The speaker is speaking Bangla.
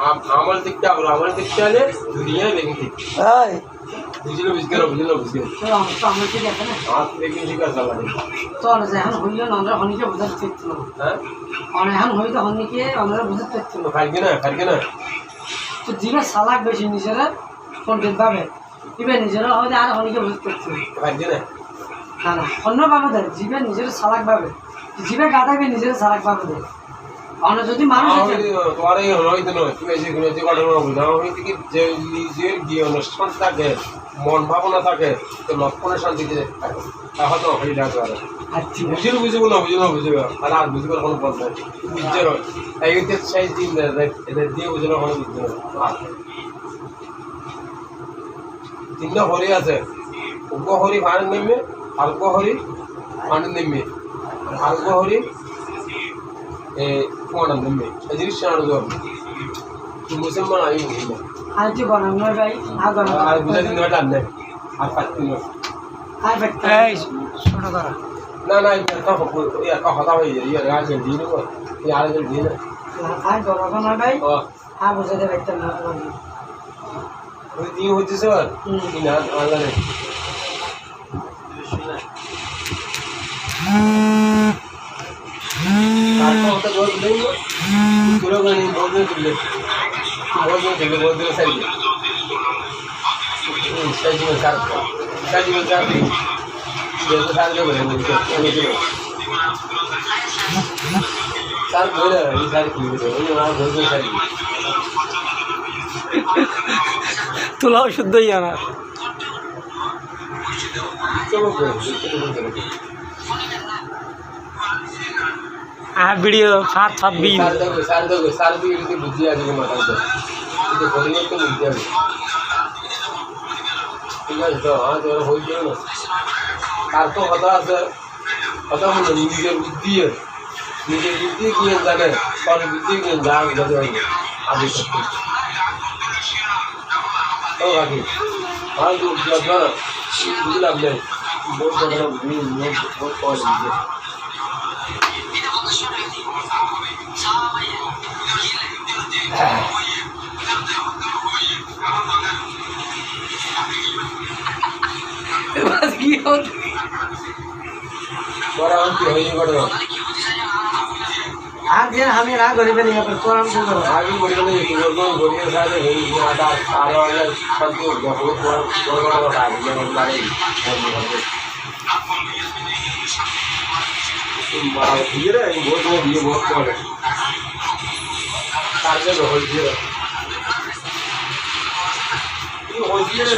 আম- আমল দেখতে হবে আমল দেখতে হলে বুঝলো বুঝলো চল যে এখন হইল আমরা বুঝাতে হ্যাঁ? এখন আমরা বুঝাতে না। না তো সালাক বেশি নিজেরা পণ্ডিত ভাবে জীবের নিজেরা হয়তো আর হনিকে বুঝতে পারছি না। না। না না অন্য ভাবে দেয় জীবের নিজের সালাক ভাবে জীবে গাদাবে নিজের সালাক ভাবে দেয় অন্য যদি মানুষ তোমার এই হইতে নয় তুমি এসে কোনো যে ঘটনা বুঝলাম হইতে কি যে নিজের গিয়ে অনুষ্ঠান থাকে মন ভাবনা থাকে তো লক্ষণের শান্তিতে থাকে। তাহলে তো হয়ে যাবে আর। আচ্ছা। বুঝিল বুঝিব না বুঝিল বুঝিব আর আর বুঝিবার কোনো পথ নাই। বুঝছে নয় এই কিন্তু সেই দিন এদের দিয়ে বুঝলে কোনো বুঝছে না। তিনটা হরি আছে। উগ্র হরি ভাড় নেমে হালকা হরি ভাড় নেমে। হালকা হরি নেমে এই জিনিসটা আরও জব মুসলমান আমি বুঝি না আর কি বানাম নয় ভাই আর বানাম আর বুঝা দিন নয় টান আর পাচ্ছি না আর ব্যক্তি এই ছোট করা না না এটা কথা ইয়া কথা হয়ে যায় ইয়া রাজ দিন ইয়া আর দিন আর বানাবো না ভাই ও আর বুঝাতে পারতাম না ওই দিন হচ্ছে স্যার। কি না আলাদা சார் போயிடாது சார் சார் চলো ಆ ವಿಡಿಯೋ ಸಾತ್ ಸಾತ್ ಬಿ ಶಾರದೋಗಿ ಶಾರದೋಗಿ ರೀತಿ ಬುದ್ಧಿ ಆಗಿದೆ ಮಾತಾಡೋದು ಇದು ಬದುಕು ಬುದ್ಧಿ ಆಗಿದೆ ঠিক আছে তো হ্যাঁ তোর হয়েছিল না তার তো কথা আছে কথা বলতো নিজের বুদ্ধি নিজের বুদ্ধি কিনে জানে তার বুদ্ধি কিনে যা যাতে হবে আগে সত্যি ও কাকি হ্যাঁ বুঝলাম না বুঝলাম না বহুত কথা বহুত কথা বুঝি বহুত কম বুঝে কি হতো পরে আমার কি হয়ে যাবে আর যে আমি না করি ফেলি আপনার কোরআন তো করো আগে বলে গেলে তোমার গরিবের সাথে হয়ে গিয়ে আটা আরও আগে শান্তি যখন বড় বড় বড় কাজ যেমন লাগে বিয়ে রে বহুত বড় বিয়ে বহুত করে তার জন্য হয়েছে হয়েছে